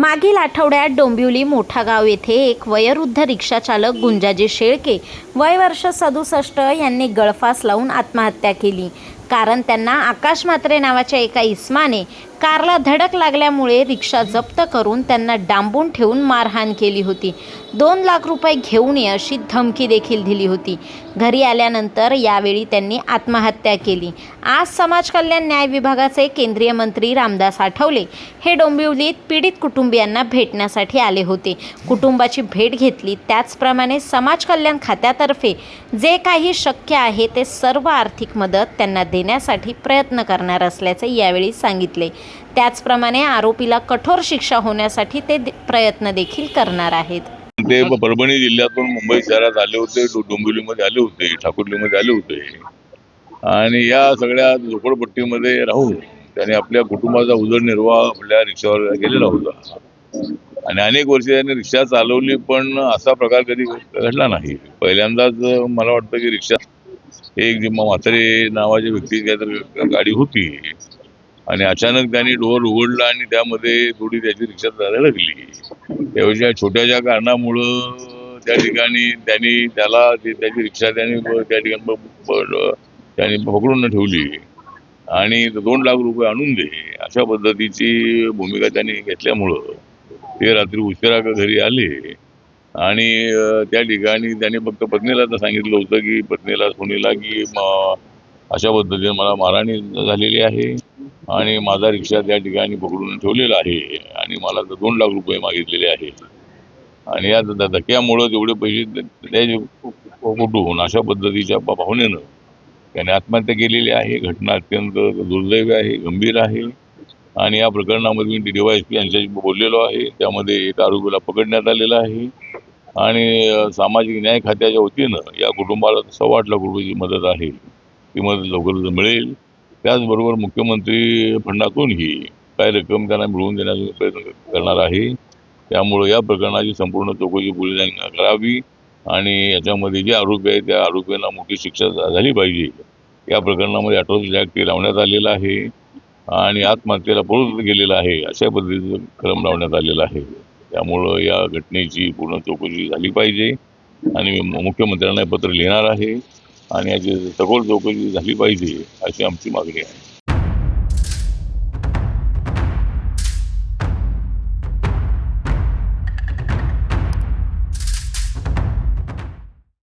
मागील आठवड्यात डोंबिवली मोठागाव येथे एक वयोवृद्ध रिक्षाचालक गुंजाजी शेळके वय वर्ष सदुसष्ट यांनी गळफास लावून आत्महत्या केली. कारण त्यांना आकाश मात्रे नावाच्या एका इस्माने कारला धडक लागल्यामुळे रिक्षा जप्त करून त्यांना डांबून ठेवून मारहाण केली होती. दोन लाख रुपये घेऊन ये अशी धमकी देखील दिली होती. घरी आल्यानंतर यावेळी त्यांनी आत्महत्या केली. आज समाज कल्याण न्याय विभागाचे केंद्रीय मंत्री रामदास आठवले हे डोंबिवलीत पीडित कुटुंबियांना भेटण्यासाठी आले होते. कुटुंबाची भेट घेतली. त्याचप्रमाणे समाज कल्याण खात्यातर्फे जे काही शक्य आहे ते सर्व आर्थिक मदत त्यांना दे देण्यासाठी प्रयत्न करणार असल्याचे यावेळी सांगितले. त्याचप्रमाणे आरोपीला कठोर शिक्षा होण्यासाठी ते प्रयत्न देखील करणार आहेत. ते परभणी जिल्ह्यातून मुंबई शहरात आले होते डोंबिवलीमध्ये आले होते ठाकुर्लीमध्ये आले होते. आणि या सगळ्या झोपडपट्टीमध्ये राहून त्याने आपल्या कुटुंबाचा उदरनिर्वाह आपल्या रिक्षावर केलेला होता. आणि अनेक वर्ष त्याने रिक्षा चालवली पण असा प्रकार कधी घडला नाही. पहिल्यांदाच मला वाटतं की रिक्षा एक जिम्मा म्हातारे नावाच्या व्यक्ती काहीतरी गाडी होती. आणि अचानक त्यांनी डोअर उघडला आणि त्यामध्ये थोडी त्याची रिक्षा जायला लागली. त्यावेळेच्या छोट्याशा कारणामुळं त्या ठिकाणी त्यांनी त्याला ते- त्याची रिक्षा त्यांनी त्या ठिकाणी त्यांनी पकडून ठेवली. आणि दोन लाख रुपये आणून दे. अशा पद्धतीची भूमिका त्यांनी घेतल्यामुळं ते रात्री उशिरा का घरी आले. आणि त्या ठिकाणी त्याने फक्त पत्नीला तर सांगितलं होतं की पत्नीला सुनीला की अशा पद्धतीने मला मारहाणी झालेली आहे आणि माझा रिक्षा त्या ठिकाणी पकडून ठेवलेला आहे आणि मला तर दोन लाख रुपये मागितलेले आहे. आणि या धक्क्यामुळं तेवढे पैसे त्याचे कुठून अशा पद्धतीच्या भावनेनं त्याने आत्महत्या केलेली आहे. घटना अत्यंत दुर्दैवी आहे गंभीर आहे. आणि या प्रकरणामध्ये मी डी वाय एस पी यांच्याशी बोललेलो आहे. त्यामध्ये एक आरोपीला पकडण्यात आलेला आहे. आणि सामाजिक न्याय खात्याच्या वतीनं या कुटुंबाला सव्वा आठ लाख रुपयाची मदत आहे. ती मदत लवकरच मिळेल. त्याचबरोबर मुख्यमंत्री फंडातूनही काही रक्कम त्यांना मिळवून देण्याचा प्रयत्न करणार आहे. त्यामुळं या प्रकरणाची संपूर्ण चौकशी पोलिसांनी करावी आणि याच्यामध्ये जे आरोपी आहेत त्या आरोपींना मोठी शिक्षा झाली पाहिजे. या प्रकरणामध्ये अठराशे ॲक्ट लावण्यात आलेला आहे आणि आत्महत्येला पुरत गेलेलं आहे अशा पद्धतीचं क्रम लावण्यात आलेला आहे. त्यामुळं या घटनेची पूर्ण चौकशी झाली पाहिजे. आणि मुख्यमंत्र्यांना पत्र लिहिणार आहे. आणि याची सखोल चौकशी झाली पाहिजे अशी आमची मागणी आहे.